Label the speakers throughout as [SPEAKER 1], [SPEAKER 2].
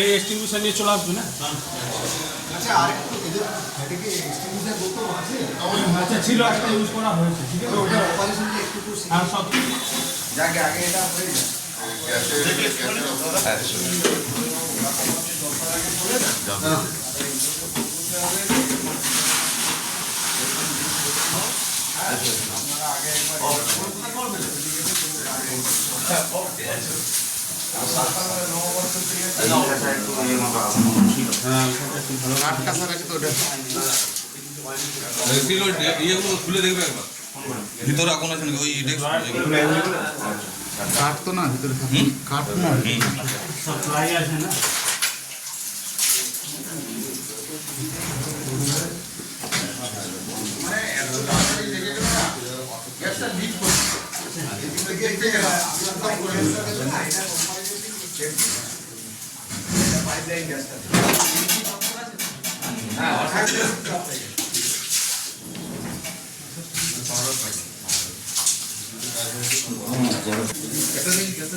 [SPEAKER 1] এই এক্সটিংগুইশার নিয়ে চলে আসবে না? আচ্ছা ছিল একটা ইউজ করা হয়েছে ঠিক আছে? আর সব
[SPEAKER 2] এগুলো ইয়েগুলো খুলে দেখবে একবার ভিতরে আগুন আছে ওই ডেস্ক
[SPEAKER 3] কাঠ তো না ভিতরে থাকে কাঠ না
[SPEAKER 1] সাপ্লাই আছে না
[SPEAKER 2] ইয়ে লাগিয়েছি নাকি
[SPEAKER 1] ও পাথরটা শুন পাথরটা তো হিট থাকবেই এখন ঠিক আছে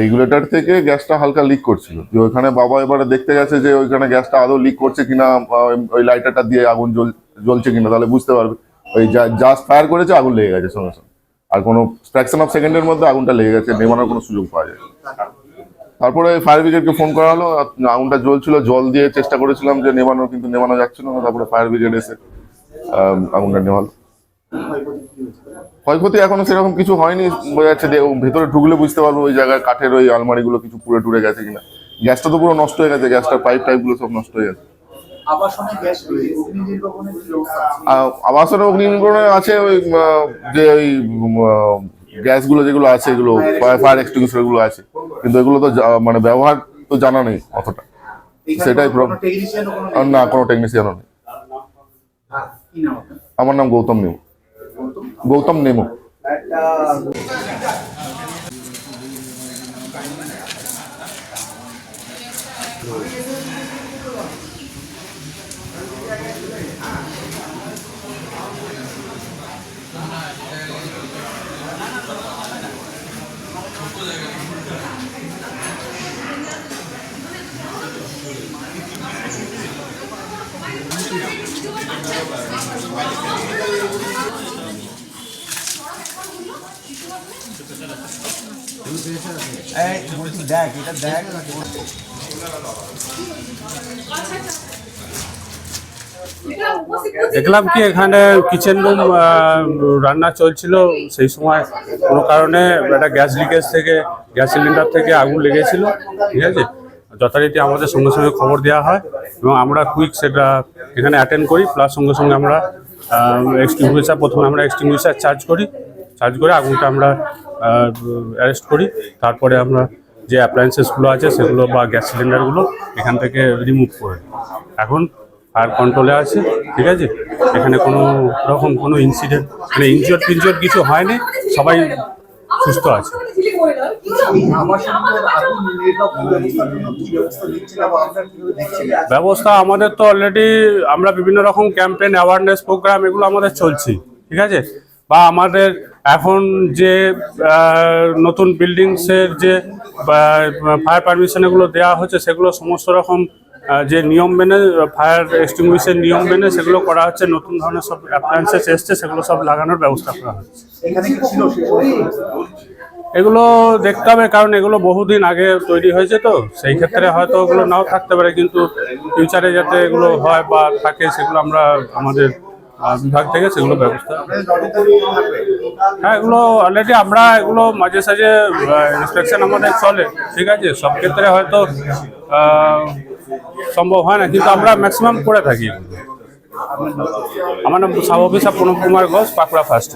[SPEAKER 4] রেগুলেটর থেকে গ্যাসটা হালকা লিক করছিল। যে ওইখানে বাবা এবারে দেখতে গেছে যে ওইখানে গ্যাসটা আদৌ লিক করছে কিনা ওই লাইটারটা দিয়ে আগুন জ্বল জ্বলছে কিনা, তাহলে বুঝতে পারবে। ওই জাস্ট ফায়ার করেছে আগুন লেগে গেছে সঙ্গে সঙ্গে। আর কোনো ফ্র্যাকশন অফ সেকেন্ডের মধ্যে আগুনটা লেগে গেছে, নেমানোর কোনো সুযোগ পাওয়া যায় তারপরে ওই ফায়ার ব্রিগেডকে ফোন করা হলো আগুনটা জ্বলছিল, জল দিয়ে চেষ্টা করেছিলাম যে নেমানো, কিন্তু নেমানো যাচ্ছিল না, তারপরে ফায়ার ব্রিগেড এসে আগুনটা নেওয়ালো ক্ষয়ক্ষতি এখনও সেরকম কিছু হয়নি, বোঝা যাচ্ছে ভেতরে ঢুকলে বুঝতে পারব ওই জায়গায় কাঠের ওই আলমারিগুলো কিছু পুড়ে টুড়ে গেছে কিনা। গ্যাসটা তো পুরো নষ্ট হয়ে গেছে, গ্যাসটার পাইপ টাইপগুলো সব নষ্ট হয়ে গেছে।
[SPEAKER 5] আবাসনে গ্যাস অগ্নি নির্বাপনের আছে?
[SPEAKER 4] আবাসনে অগ্নি নির্বাপনে আছে ওই যে ওই গ্যাসগুলো যেগুলো আছে এগুলো ফায়ার এক্সটিংগুইশারগুলো আছে কিন্তু এগুলো তো মানে ব্যবহার তো জানা নেই অতটা সেটাই না কোনো টেকনিশিয়ানও নেই
[SPEAKER 5] হ্যাঁ?
[SPEAKER 4] আমার নাম গৌতম নেমু
[SPEAKER 5] গৌতম?
[SPEAKER 4] নেমু
[SPEAKER 6] এই বলছি দেখ এটা দেখ
[SPEAKER 1] দেখলাম কি এখানে কিচেন রুম রান্না চলছিল, সেই সময় কোনো কারণে একটা গ্যাস লিকেজ থেকে, গ্যাস সিলিন্ডার থেকে আগুন লেগেছিল, ঠিক আছে? যথারীতি আমাদের সঙ্গে সঙ্গে খবর দেওয়া হয় এবং আমরা কুইক সেটা এখানে অ্যাটেন্ড করি প্লাস সঙ্গে সঙ্গে আমরা এক্সটিংগুইশার প্রথমে আমরা এক্সটিংগুইশার চার্জ করি চার্জ করে আগুনটা আমরা অ্যারেস্ট করি, তারপরে আমরা যে অ্যাপ্লায়েন্সেসগুলো আছে সেগুলো বা গ্যাস সিলিন্ডারগুলো এখান থেকে রিমুভ করে এখন ফায়ার কন্ট্রোলে আছে, ঠিক আছে? এখানে কোনো রকম কোনো ইনসিডেন্ট মানে ইনজিওর টিনজিওর কিছু হয়নি, সবাই সুস্থ আছে।
[SPEAKER 5] ব্যবস্থা
[SPEAKER 1] আমাদের তো অলরেডি আমরা বিভিন্ন রকম ক্যাম্পেইন অ্যাওয়ারনেস প্রোগ্রাম এগুলো আমাদের চলছে ঠিক আছে? বা আমাদের এখন যে নতুন বিল্ডিংসের যে ফায়ার পারমিশন এগুলো দেওয়া হচ্ছে সেগুলো সমস্ত রকম যে নিয়ম মেনে ফায়ার এক্সটিংগুইশের নিয়ম মেনে সেগুলো করা হচ্ছে নতুন ধরনের সব অ্যাপ্লায়েন্সেস এসছে সেগুলো সব লাগানোর ব্যবস্থা করা হচ্ছে? এগুলো দেখতে হবে কারণ এগুলো বহুদিন আগে তৈরি হয়েছে তো সেই ক্ষেত্রে হয়তো ওগুলো নাও থাকতে পারে কিন্তু ফিউচারে যাতে এগুলো হয় বা থাকে সেগুলো আমরা আমাদের বিভাগ থেকে সেগুলো ব্যবস্থা। হ্যাঁ এগুলো অলরেডি আমরা এগুলো মাঝে সাঝে ইন্সপেকশন আমাদের চলে, ঠিক আছে? সব ক্ষেত্রে হয়তো সম্ভব হয় না, কিন্তু আমরা ম্যাক্সিমাম করে থাকি। আমার নাম sub officer Pranab Kumar Ghosh, Pakura first